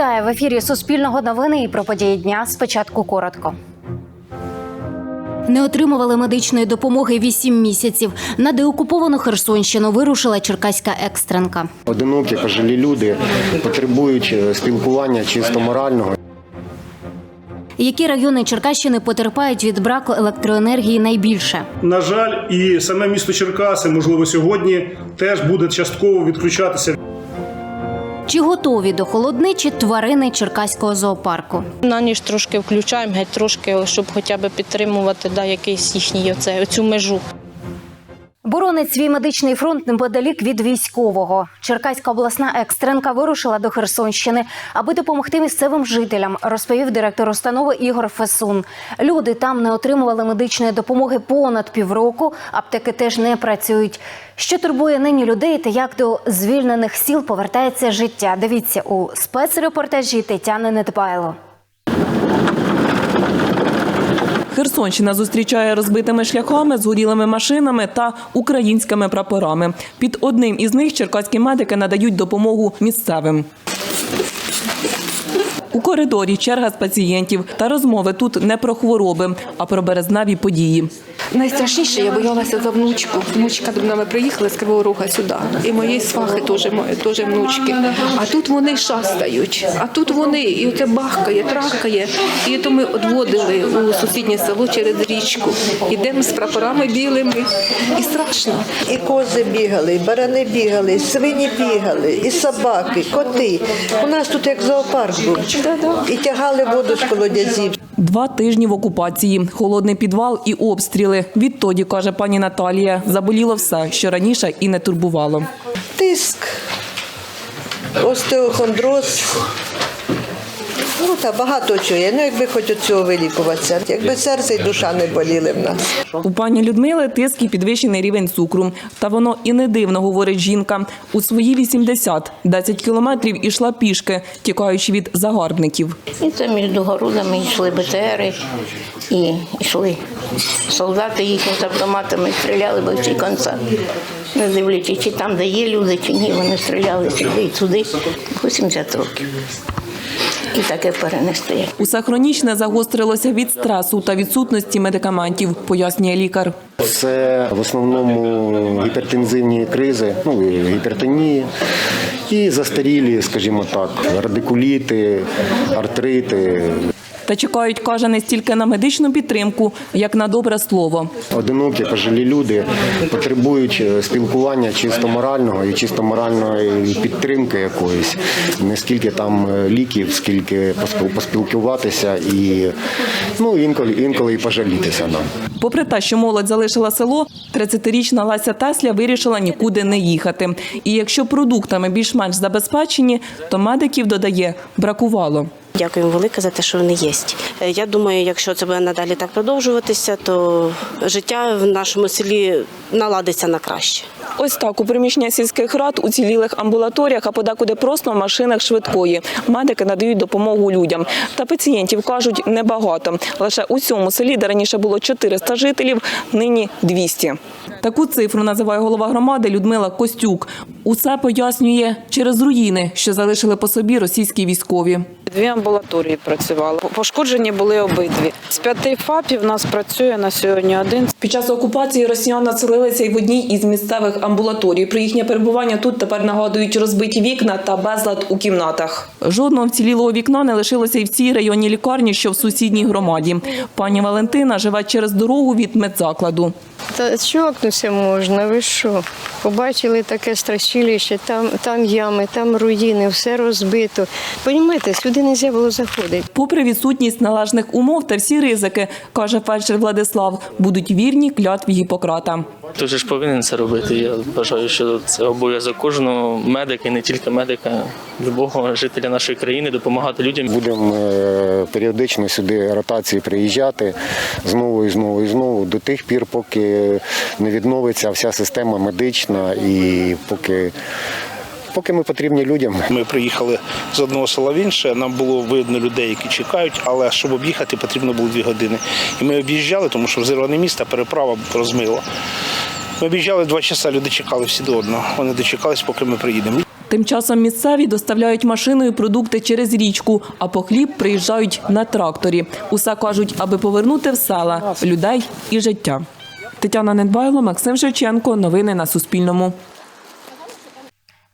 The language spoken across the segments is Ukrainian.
Вітаю в ефірі Суспільного новини і про події дня. Спочатку коротко. Не отримували медичної допомоги вісім місяців. На деокуповану Херсонщину вирушила черкаська екстренка. Одинокі, пожилі люди потребують е, спілкування чисто морального. Які райони Черкащини потерпають від браку електроенергії найбільше? На жаль, і саме місто Черкаси, можливо, сьогодні теж буде частково відключатися. Чи готові до холодничі тварини Черкаського зоопарку? На ніж трошки включаємо, геть трошки, щоб хоча б підтримувати да, якийсь їхній оце, оцю межу. Боронить свій медичний фронт неподалік від військового. Черкаська обласна екстренка вирушила до Херсонщини, аби допомогти місцевим жителям, розповів директор установи Ігор Фесун. Люди там не отримували медичної допомоги понад півроку. Аптеки теж не працюють. Що турбує нині людей та як до звільнених сіл повертається життя? Дивіться у спецрепортажі Тетяни Недбайло. Херсонщина зустрічає розбитими шляхами, згорілими машинами та українськими прапорами. Під одним із них черкаські медики надають допомогу місцевим. У коридорі черга з пацієнтів та розмови тут не про хвороби, а про березневі події. Найстрашніше я боялася за внучку. Внучка до мене приїхала з Кривого Рога сюди. І мої свахи теж мої, теж внучки. А тут вони шастають, а тут вони, і оце бахкає, трахкає. І то ми відводили у сусіднє село через річку. Ідемо з прапорами білими. І страшно. І кози бігали, і барани бігали, і свині бігали, і собаки, коти. У нас тут як зоопарк був. І тягали воду з колодязів. Два тижні в окупації, холодний підвал і обстріли. Відтоді, каже пані Наталія, заболіло все, що раніше і не турбувало. Тиск, остеохондроз. Ну та багато чого є. Ну якби хоч від цього вилікуватися, якби серце і душа не боліли в нас. У пані Людмили тиск і підвищений рівень цукру. Та воно і не дивно, говорить жінка. У свої 80 10 кілометрів ішла пішки, тікаючи від загарбників. І це між городами йшли БТРи і йшли. Солдати їхні з автоматами стріляли бо всі конца. Не дивлячись, чи там, де є люди, чи ні, вони стріляли сюди і сюди. 80 років. І таке перенести. Усе хронічне загострилося від стресу та відсутності медикаментів, пояснює лікар. Це в основному гіпертензивні кризи, ну і гіпертонії і застарілі, скажімо так, радикуліти, артрити. Та чекають, каже, не стільки на медичну підтримку, як на добре слово. Одинокі, пожилі люди потребують е, спілкування чисто морального і чисто моральної підтримки якоїсь. Не скільки там е, ліків, скільки поспіл- поспілкуватися і ну інколи інколи і пожалітися нам. Попри те, що молодь залишила село, 30-річна Лася Тесля вирішила нікуди не їхати. І якщо продуктами більш-менш забезпечені, то медиків додає бракувало. Дякуємо велике за те, що вони є. Е, Я думаю, якщо це буде надалі так продовжуватися, то життя в нашому селі наладиться на краще. Ось так у приміщення сільських рад, уцілілих амбулаторіях, а подекуди просто в машинах швидкої. Медики надають допомогу людям. Та пацієнтів кажуть небагато. Лише у цьому селі, де раніше було 400 жителів, нині 200. Таку цифру називає голова громади Людмила Костюк. Усе пояснює через руїни, що залишили по собі російські військові. Дві амбулаторії працювали. Пошкоджені були обидві. З п'яти ФАПів нас працює на сьогодні один. Під час окупації росіян населилися й в одній із місцевих амбулаторій. Про їхнє перебування тут тепер нагадують розбиті вікна та безлад у кімнатах. Жодного вцілілого вікна не лишилося і в цій районній лікарні, що в сусідній громаді. Пані Валентина живе через дорогу від медзакладу. Та чокнутися можна, ви що? Побачили таке страшилище, там, там ями, там руїни, все розбито. Понімаєте, сюди не можна було заходити. Попри відсутність належних умов та всі ризики, каже фельдшер Владислав, будуть вірні клятві Гіппократа. Ти ж повинен це робити. Я вважаю, що це обов'язок кожного медика, і не тільки медика, любого жителя нашої країни допомагати людям. Будемо е, періодично сюди ротації приїжджати знову і знову і знову до тих пір, поки не відновиться вся система медична і поки. Поки ми потрібні людям, Ми приїхали з одного села в інше. Нам було видно людей, які чекають, але щоб об'їхати, потрібно було дві години. І ми об'їжджали, тому що взірване місто, переправа розмила. Ми об'їжджали два часа, люди чекали всі до одного. Вони дочекались, поки ми приїдемо. Тим часом місцеві доставляють машиною продукти через річку, а по хліб приїжджають на тракторі. Усе кажуть, аби повернути в села людей і життя. Тетяна Недбайло, Максим Шевченко. Новини на Суспільному.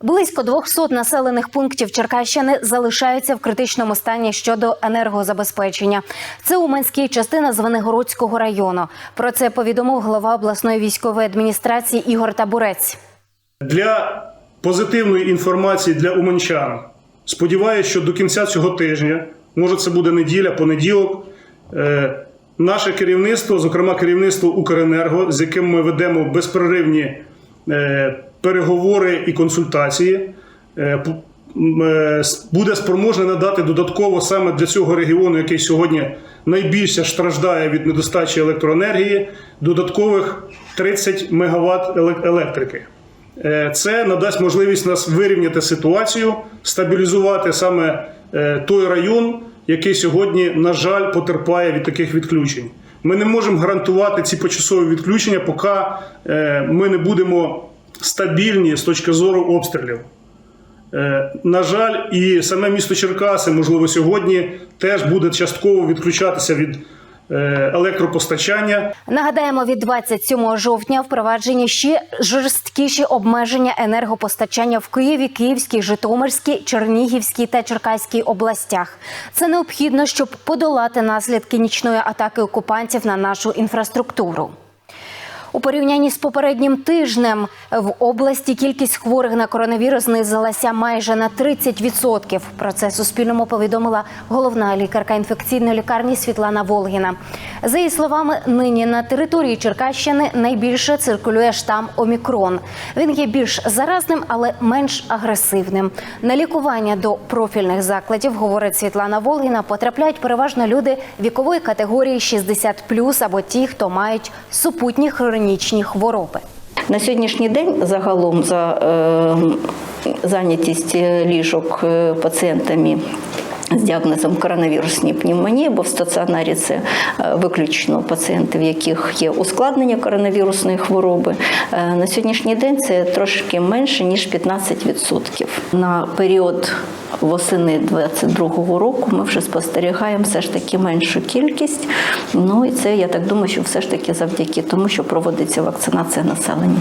Близько 200 населених пунктів Черкащини залишаються в критичному стані щодо енергозабезпечення. Це Уманський частина Звенигородського району. Про це повідомив голова обласної військової адміністрації Ігор Табурець. Для позитивної інформації для уманчан. Сподіваюся, що до кінця цього тижня, може це буде неділя, понеділок, е, наше керівництво, зокрема керівництво Укренерго, з яким ми ведемо безперервні е, переговори і консультації, е, е, буде спроможне надати додатково саме для цього регіону, який сьогодні найбільше страждає від недостачі електроенергії, додаткових 30 МВт електрики. Е, Це надасть можливість нас вирівняти ситуацію, стабілізувати саме той район, який сьогодні, на жаль, потерпає від таких відключень. Ми не можемо гарантувати ці почасові відключення, поки ми не будемо стабільні з точки зору обстрілів. Е, На жаль, і саме місто Черкаси, можливо, сьогодні теж буде частково відключатися від е, електропостачання. Нагадаємо, від 27 жовтня впроваджені ще жорсткіші обмеження енергопостачання в Києві, Київській, Житомирській, Чернігівській та Черкаській областях. Це необхідно, щоб подолати наслідки нічної атаки окупантів на нашу інфраструктуру. У порівнянні з попереднім тижнем в області кількість хворих на коронавірус знизилася майже на 30%. Про це Суспільному повідомила головна лікарка інфекційної лікарні Світлана Волгіна. За її словами, нині на території Черкащини найбільше циркулює штам Омікрон. Він є більш заразним, але менш агресивним. На лікування до профільних закладів, говорить Світлана Волгіна, потрапляють переважно люди вікової категорії 60+, або ті, хто мають супутні хронічні хвороби. На сьогоднішній день загалом за е, зайнятість ліжок е, пацієнтами з діагнозом коронавірусної пневмонії, бо в стаціонарі це виключно пацієнти, в яких є ускладнення коронавірусної хвороби. Е, На сьогоднішній день це трошки менше ніж 15%. На період восени 22-го року ми вже спостерігаємо все ж таки меншу кількість. Ну і це я так думаю, що все ж таки завдяки тому, що проводиться вакцинація населення.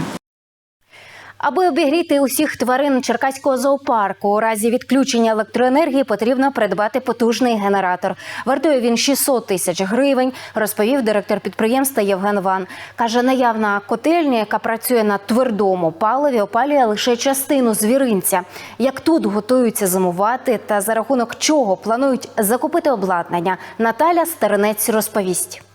Аби обігріти усіх тварин Черкаського зоопарку у разі відключення електроенергії потрібно придбати потужний генератор. Вартує він 600 тисяч гривень, розповів директор підприємства Євген Ван. Каже, наявна котельня, яка працює на твердому паливі, опалює лише частину звіринця. Як тут готуються зимувати та за рахунок чого планують закупити обладнання, Наталя Старинець розповість.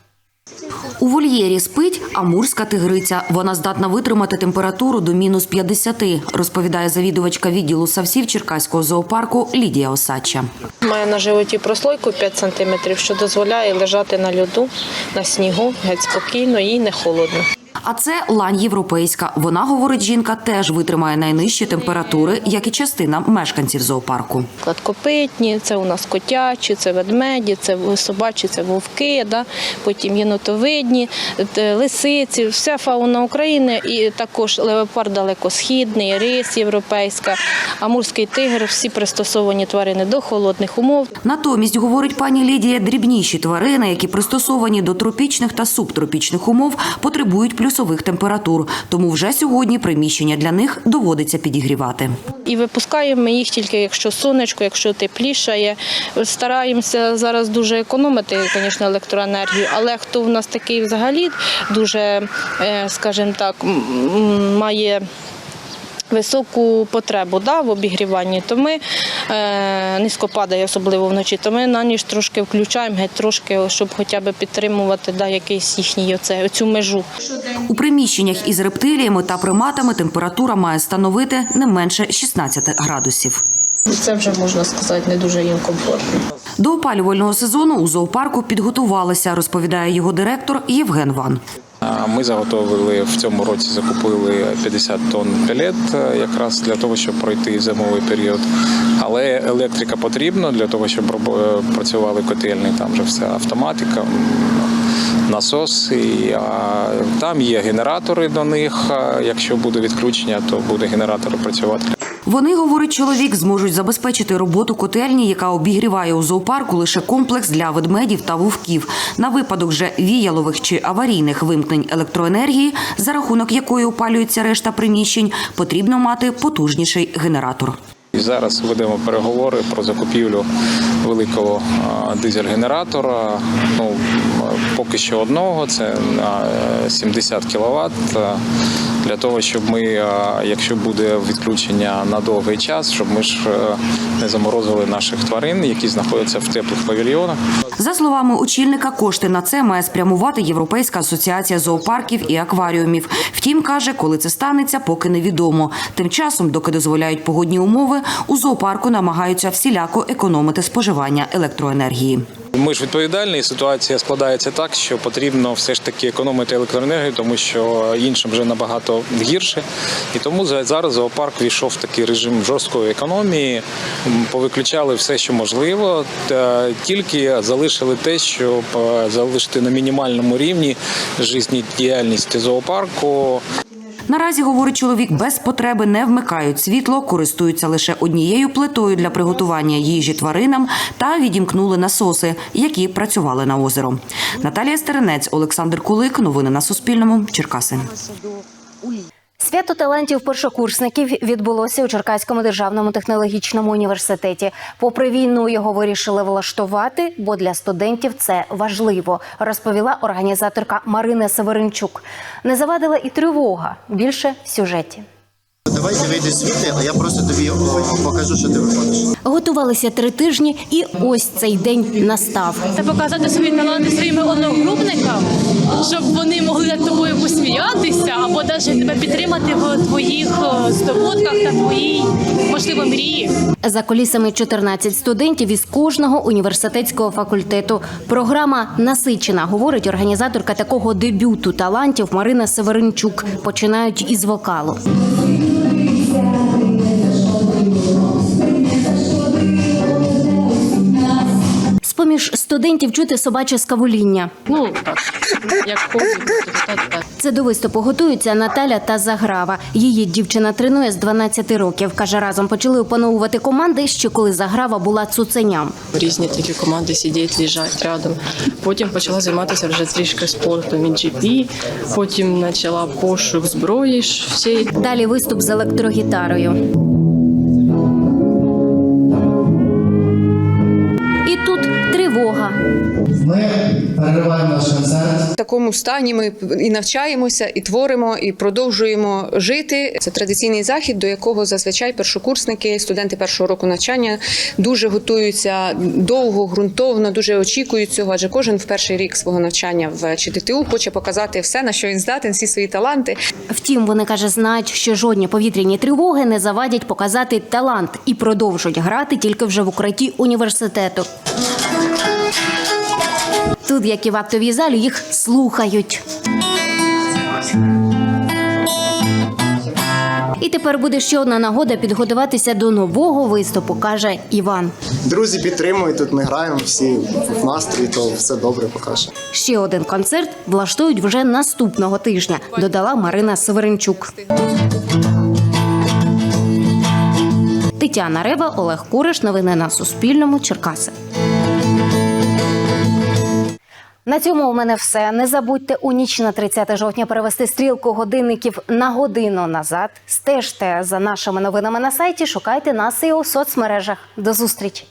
У вольєрі спить амурська тигриця. Вона здатна витримати температуру до мінус 50, розповідає завідувачка відділу савсів Черкаського зоопарку Лідія Осадча. Має на животі прослойку 5 см, що дозволяє лежати на льоду, на снігу, геть спокійно, і не холодно. А це лань європейська. Вона, говорить жінка, теж витримає найнижчі температури, як і частина мешканців зоопарку. Кладкопитні, це у нас котячі, це ведмеді, це собачі, це вовки, да? потім єнотовидні, е, лисиці, вся фауна України і також леопард далекосхідний, рис європейська, амурський тигр, всі пристосовані тварини до холодних умов. Натомість, говорить пані Лідія, дрібніші тварини, які пристосовані до тропічних та субтропічних умов, потребують плюсових температур. Тому вже сьогодні приміщення для них доводиться підігрівати. І випускаємо їх тільки якщо сонечко, якщо теплішає. Стараємося зараз дуже економити, звісно, електроенергію, але хто в нас такий взагалі дуже, е, скажімо так, має. Високу потребу да, в обігріванні, то ми е, низько падає, особливо вночі, то ми на ніч трошки включаємо, геть трошки, щоб хоча б підтримувати да, якийсь їхній оце, оцю межу. У приміщеннях із рептиліями та приматами температура має становити не менше 16 градусів. Це вже можна сказати не дуже їм комфортно. До опалювального сезону у зоопарку підготувалися, розповідає його директор Євген Ван. Ми заготовили в цьому році, закупили 50 тонн пелет е, якраз для того, щоб пройти зимовий період. Але електрика потрібна для того, щоб е, працювали котельні. Там вже вся автоматика, насос. І, а, там є генератори до них. Якщо буде відключення, то буде генератори працювати. Вони, говорить чоловік, зможуть забезпечити роботу котельні, яка обігріває у зоопарку лише комплекс для ведмедів та вовків. На випадок же віялових чи аварійних вимкнень електроенергії, за рахунок якої опалюється решта приміщень, потрібно мати потужніший генератор. Зараз ведемо переговори про закупівлю великого дизель-генератора. Ну поки що одного, це на е, 70 кВт. Для того, щоб ми, якщо буде відключення на довгий час, щоб ми ж е, не заморозили наших тварин, які знаходяться в теплих павільйонах. За словами очільника, кошти на це має спрямувати Європейська асоціація зоопарків і акваріумів. Втім, каже, коли це станеться, поки невідомо. Тим часом, доки дозволяють погодні умови, у зоопарку намагаються всіляко економити споживання електроенергії. Ми ж відповідальні, і ситуація складається так, що потрібно все ж таки економити електроенергію, тому що іншим вже набагато гірше. І тому зараз зоопарк війшов в такий режим жорсткої економії, повиключали все, що можливо, тільки залишили те, щоб е, залишити на мінімальному рівні життєдіяльність зоопарку. Наразі, говорить чоловік, без потреби не вмикають світло, користуються лише однією плитою для приготування їжі тваринам та відімкнули насоси, які працювали на озеро. Наталія Стеренець, Олександр Кулик. Новини на Суспільному. Черкаси. Свято талантів першокурсників відбулося у Черкаському державному технологічному університеті. Попри війну його вирішили влаштувати, бо для студентів це важливо, розповіла організаторка Марина Северинчук. Не завадила і тривога. Більше в сюжеті. Давайте вийди звідти, а я просто тобі покажу, що ти виходиш. Готувалися три тижні, і ось цей день настав. Це показати свої таланти своїм одногрупникам, щоб вони могли над тобою посміятися або навіть тебе підтримати в твоїх е, здобутках та твоїй можливо мрії. За колісами 14 студентів із кожного університетського факультету. Програма насичена, говорить організаторка такого дебюту талантів Марина Северинчук. Починають із вокалу. З-поміж студентів чути собаче скавуління. Ну так, як так, так. Це до виступу готуються Наталя та Заграва. Її дівчина тренує з 12 років. Каже, разом почали опановувати команди ще коли Заграва була цуценям. Різні такі команди сидять, лежать рядом. Потім почала займатися вже трішки спортом і потім почала пошук зброї ж всієї. Далі виступ з електрогітарою. Такому стані ми і навчаємося, і творимо, і продовжуємо жити. Це традиційний захід, до якого зазвичай першокурсники, студенти першого року навчання дуже готуються довго, ґрунтовно, дуже очікують цього. Адже кожен в перший рік свого навчання в ЧТТУ хоче показати все, на що він здатен, всі свої таланти. Втім, вони каже, знають, що жодні повітряні тривоги не завадять показати талант і продовжують грати тільки вже в укритті університету. Тут, як і в актовій залі, їх слухають. І тепер буде ще одна нагода підготуватися до нового виступу, каже Іван. Друзі підтримують тут. Ми граємо всі в настрій, то все добре покаже. Ще один концерт влаштують вже наступного тижня, додала Марина Северинчук. Тетяна Рева, Олег Куриш. Новини на Суспільному. Черкаси. На цьому у мене все. Не забудьте у ніч на 30 жовтня перевести стрілку годинників на годину назад. Стежте за нашими новинами на сайті. Шукайте нас і у соцмережах. До зустрічі.